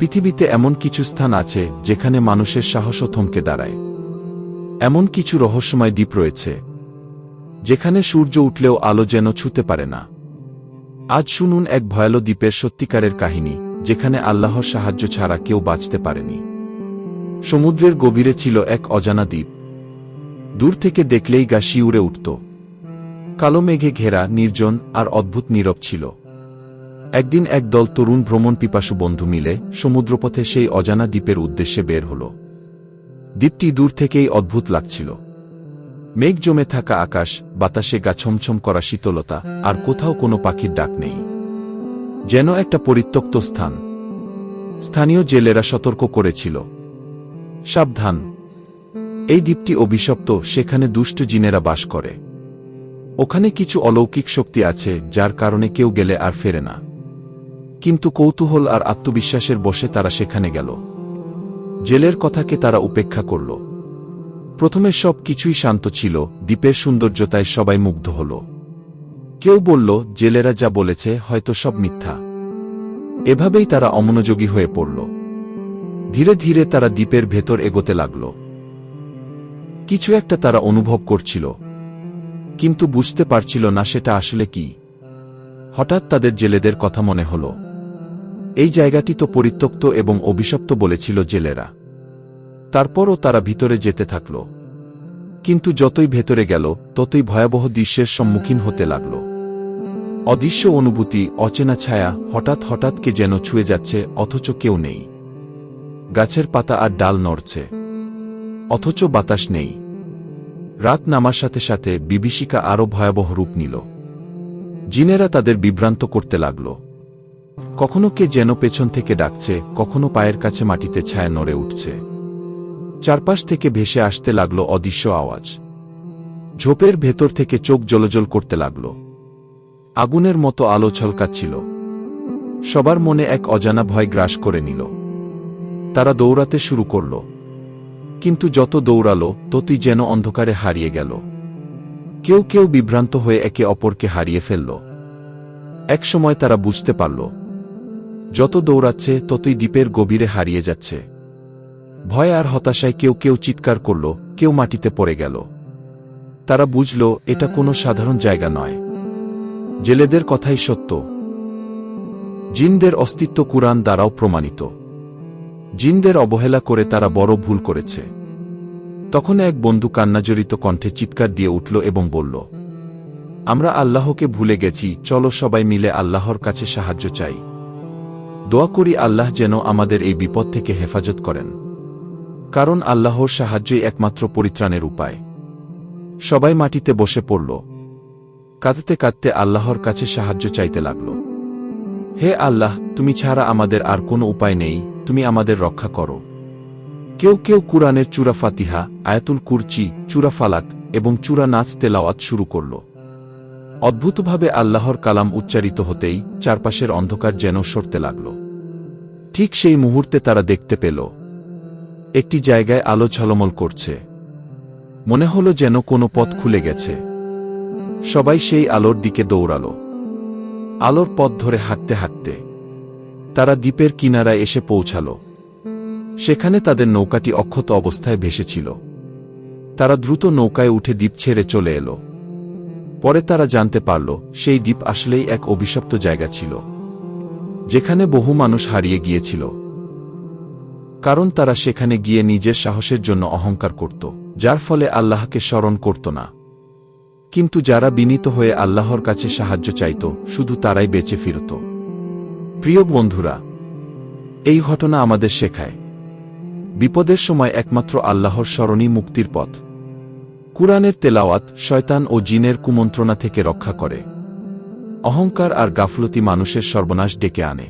পৃথিবীতে এমন কিছু স্থান আছে, যেখানে মানুষের সাহসও থমকে দাঁড়ায়। এমন কিছু রহস্যময় দ্বীপ রয়েছে, যেখানে সূর্য উঠলেও আলো যেন ছুতে পারে না। আজ শুনুন এক ভয়ালো দ্বীপের সত্যিকারের কাহিনী, যেখানে আল্লাহর সাহায্য ছাড়া কেউ বাঁচতে পারেনি। সমুদ্রের গভীরে ছিল এক অজানা দ্বীপ। দূর থেকে দেখলেই গা শিউরে উঠত। কালো মেঘে ঘেরা, নির্জন আর অদ্ভুত নীরব ছিল। একদিন একদল তরুণ ভ্রমণ পিপাসু বন্ধু মিলে সমুদ্রপথে সেই অজানা দ্বীপের উদ্দেশ্যে বের হল। দ্বীপটি দূর থেকেই অদ্ভুত লাগছিল। মেঘ জমে থাকা আকাশ, বাতাসে গা ছমছম করা শীতলতা, আর কোথাও কোনো পাখির ডাক নেই। যেন একটা পরিত্যক্ত স্থান। স্থানীয় জেলেরা সতর্ক করেছিল। সাবধান। এই দ্বীপটি অভিশপ্ত, সেখানে দুষ্ট জিনেরা বাস করে। ওখানে কিছু অলৌকিক শক্তি আছে, যার কারণে কেউ গেলে আর ফেরে না। কিন্তু কৌতূহল আর আত্মবিশ্বাসের বসে তারা সেখানে গেল। জেলের কথাকে তারা উপেক্ষা করল। প্রথমে সব কিছুই শান্ত ছিল, দ্বীপের সৌন্দর্যতায় সবাই মুগ্ধ হল। কেউ বলল, জেলেরা যা বলেছে, হয়তো সব মিথ্যা। এভাবেই তারা অমনোযোগী হয়ে পড়ল। ধীরে ধীরে তারা দ্বীপের ভেতর এগোতে লাগল। কিছু একটা তারা অনুভব করছিল। কিন্তু বুঝতে পারছিল না সেটা আসলে কি। হঠাৎ তাদের জেলেদের কথা মনে হল। এই জায়গাটি তো পরিত্যক্ত এবং অভিশপ্ত বলেছিল জেলেরা। তারপরও তারা ভিতরে যেতে থাকল। কিন্তু যতই ভেতরে গেল, ততই ভয়াবহ দৃশ্যের সম্মুখীন হতে লাগল। অদৃশ্য অনুভূতি, অচেনা ছায়া, হঠাৎ হঠাৎ কে যেন ছুঁয়ে যাচ্ছে, অথচ কেউ নেই। গাছের পাতা আর ডাল নড়ছে। অথচ বাতাস নেই। রাত নামার সাথে সাথে বিভীষিকা আরও ভয়াবহ রূপ নিল। জিনেরা তাদের বিভ্রান্ত করতে লাগল। কখনো কে যেন পেছন থেকে ডাকছে, কখনো পায়ের কাছে মাটিতে ছায়া নড়ে উঠছে। চারপাশ থেকে ভেসে আসতে লাগল অদৃশ্য আওয়াজ। ঝোপের ভেতর থেকে চোখ জলজল করতে লাগল। আগুনের মতো আলো ছলকাচ্ছিল। সবার মনে এক অজানা ভয় গ্রাস করে নিল। তারা দৌড়াতে শুরু করল। কিন্তু যত দৌড়ালো, ততই যেন অন্ধকারে হারিয়ে গেল। কেউ কেউ বিভ্রান্ত হয়ে একে অপরকে হারিয়ে ফেলল। একসময় তারা বুঝতে পারল যত দৌড়াচ্ছে, ততই দ্বীপের গভীরে হারিয়ে যাচ্ছে। ভয় আর হতাশায় কেউ কেউ চিৎকার করল, কেউ মাটিতে পড়ে গেল। তারা বুঝল, এটা কোনো সাধারণ জায়গা নয়। জেলেদের কথাই সত্য। জিনদের অস্তিত্ব কুরআন দ্বারাও প্রমাণিত। জিনদের অবহেলা করে তারা বড় ভুল করেছে। তখন এক বন্ধু কান্নাজড়িত কণ্ঠে চিৎকার দিয়ে উঠল এবং বলল, আমরা আল্লাহকে ভুলে গেছি, চলো সবাই মিলে আল্লাহর কাছে সাহায্য চাই। দোয়া করি আল্লাহ যেন আমাদের এই বিপদ থেকে হেফাজত করেন। কারণ আল্লাহর সাহায্যই একমাত্র পরিত্রাণের উপায়। সবাই মাটিতে বসে পড়ল। কাঁদতে কাঁদতে আল্লাহর কাছে সাহায্য চাইতে লাগল। হে আল্লাহ, তুমি ছাড়া আমাদের আর কোনো উপায় নেই, তুমি আমাদের রক্ষা করো। কেউ কেউ কুরআনের চূড়া ফাতিহা, আয়াতুল কুরচি, চূড়া ফালাক এবং চূড়া নাচ তেলাওয়াত শুরু করল। অদ্ভুতভাবে আল্লাহর কালাম উচ্চারিত হতেই চারপাশের অন্ধকার যেন সরতে লাগল। ঠিক সেই মুহূর্তে তারা দেখতে পেল। একটি জায়গায় আলো ঝলমল করছে। মনে হল যেন কোনো পথ খুলে গেছে। সবাই সেই আলোর দিকে দৌড়াল। আলোর পথ ধরে হাঁটতে হাঁটতে তারা দ্বীপের কিনারায় এসে পৌঁছাল। সেখানে তাদের নৌকাটি অক্ষত অবস্থায় ভেসেছিল। তারা দ্রুত নৌকায় উঠে দ্বীপ ছেড়ে চলে এলো। পরে তারা জানতে পারল, সেই দ্বীপ আসলেই এক অভিশপ্ত জায়গা ছিল, যেখানে বহু মানুষ হারিয়ে গিয়েছিল। কারণ তারা সেখানে গিয়ে নিজের সাহসের জন্য অহংকার করত, যার ফলে আল্লাহকে স্মরণ করত না। কিন্তু যারা বিনীত হয়ে আল্লাহর কাছে সাহায্য চাইত, শুধু তারাই বেঁচে ফিরত। প্রিয় বন্ধুরা, এই ঘটনা আমাদের শেখায়। বিপদের সময় একমাত্র আল্লাহর স্মরণই মুক্তির পথ। কুরআনের তেলাওয়াত শয়তান ও জিনের কুমন্ত্রণা থেকে রক্ষা করে। অহংকার আর গাফলতি মানুষের সর্বনাশ ডেকে আনে।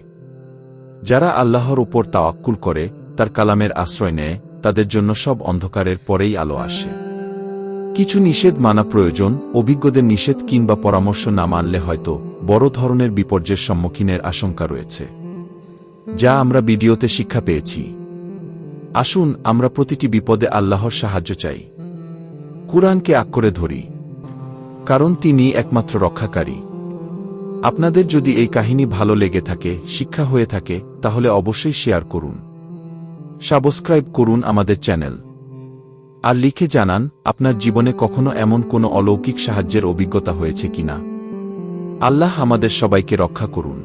যারা আল্লাহর উপর তাওয়াক্কুল করে, তার কালামের আশ্রয় নেয়, তাদের জন্য সব অন্ধকারের পরেই আলো আসে। কিছু নিষেধ মানা প্রয়োজন, অভিজ্ঞদের নিষেধ কিংবা পরামর্শ না মানলে হয়তো বড় ধরনের বিপর্যয়ের সম্মুখীনের আশঙ্কা রয়েছে। যা আমরা ভিডিওতে শিক্ষা পেয়েছি। আসুন আমরা প্রতিটি বিপদে আল্লাহর সাহায্য চাই। কুরআনকে আক্করে ধরি, কারণ তিনি একমাত্র রক্ষাকারী। আপনাদের যদি এই কাহিনী ভালো লেগে থাকে, শিক্ষা হয়ে থাকে, তাহলে অবশ্যই শেয়ার করুন। সাবস্ক্রাইব করুন আমাদের চ্যানেল। আর লিখে জানান, আপনার জীবনে কখনো এমন কোনো অলৌকিক সাহায্যের অভিজ্ঞতা হয়েছে কিনা। আল্লাহ আমাদের সবাইকে রক্ষা করুন।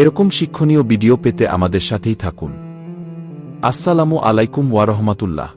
এরকম শিক্ষণীয় ভিডিও পেতে আমাদের সাথেই থাকুন। আসসালামু আলাইকুম ওয়ারহমাতুল্লাহ